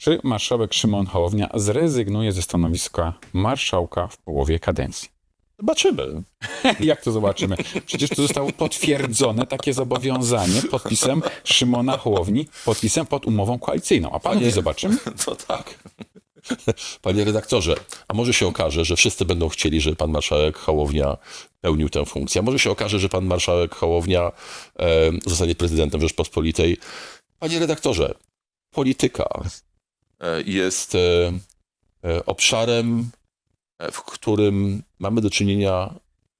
Czy marszałek Szymon Hołownia zrezygnuje ze stanowiska marszałka w połowie kadencji? Zobaczymy. Jak to zobaczymy? Przecież to zostało potwierdzone takie zobowiązanie podpisem Szymona Hołowni, podpisem pod umową koalicyjną. A pan mówi, zobaczymy? No tak. Panie redaktorze, a może się okaże, że wszyscy będą chcieli, żeby pan marszałek Hołownia pełnił tę funkcję. A może się okaże, że pan marszałek Hołownia e, zostanie prezydentem Rzeczpospolitej. Panie redaktorze, polityka jest e, e, obszarem, e, w którym mamy do czynienia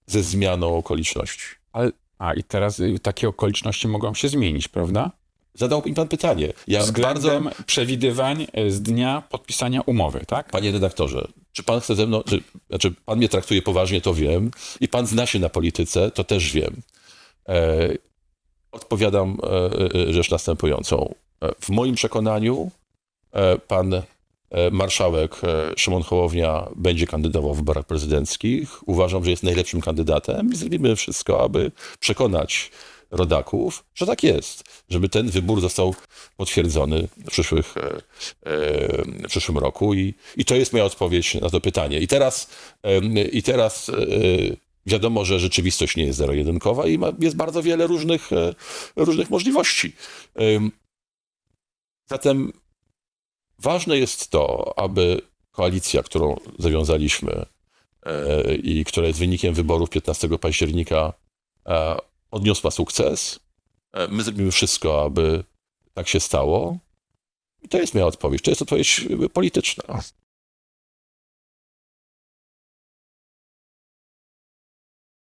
ze zmianą okoliczności. Ale, a i teraz y, takie okoliczności mogą się zmienić, prawda? Zadał mi pan pytanie. Ja Względem bardzo, przewidywań z dnia podpisania umowy, tak? Panie redaktorze, czy pan chce ze mną, czy, znaczy pan mnie traktuje poważnie, to wiem, i pan zna się na polityce, to też wiem. E, odpowiadam e, e, rzecz następującą. E, W moim przekonaniu e, pan e, marszałek e, Szymon Hołownia będzie kandydował w wyborach prezydenckich. Uważam, że jest najlepszym kandydatem i zrobimy wszystko, aby przekonać rodaków, że tak jest, żeby ten wybór został potwierdzony w, przyszłych, e, e, w przyszłym roku i, i to jest moja odpowiedź na to pytanie. I teraz, i teraz e, wiadomo, że rzeczywistość nie jest zero-jedynkowa i ma, jest bardzo wiele różnych, e, różnych możliwości. Em, Zatem ważne jest to, aby koalicja, którą zawiązaliśmy e, i która jest wynikiem wyborów 15 października, e, odniosła sukces. E, My zrobimy wszystko, aby tak się stało. I to jest moja odpowiedź. To jest odpowiedź polityczna.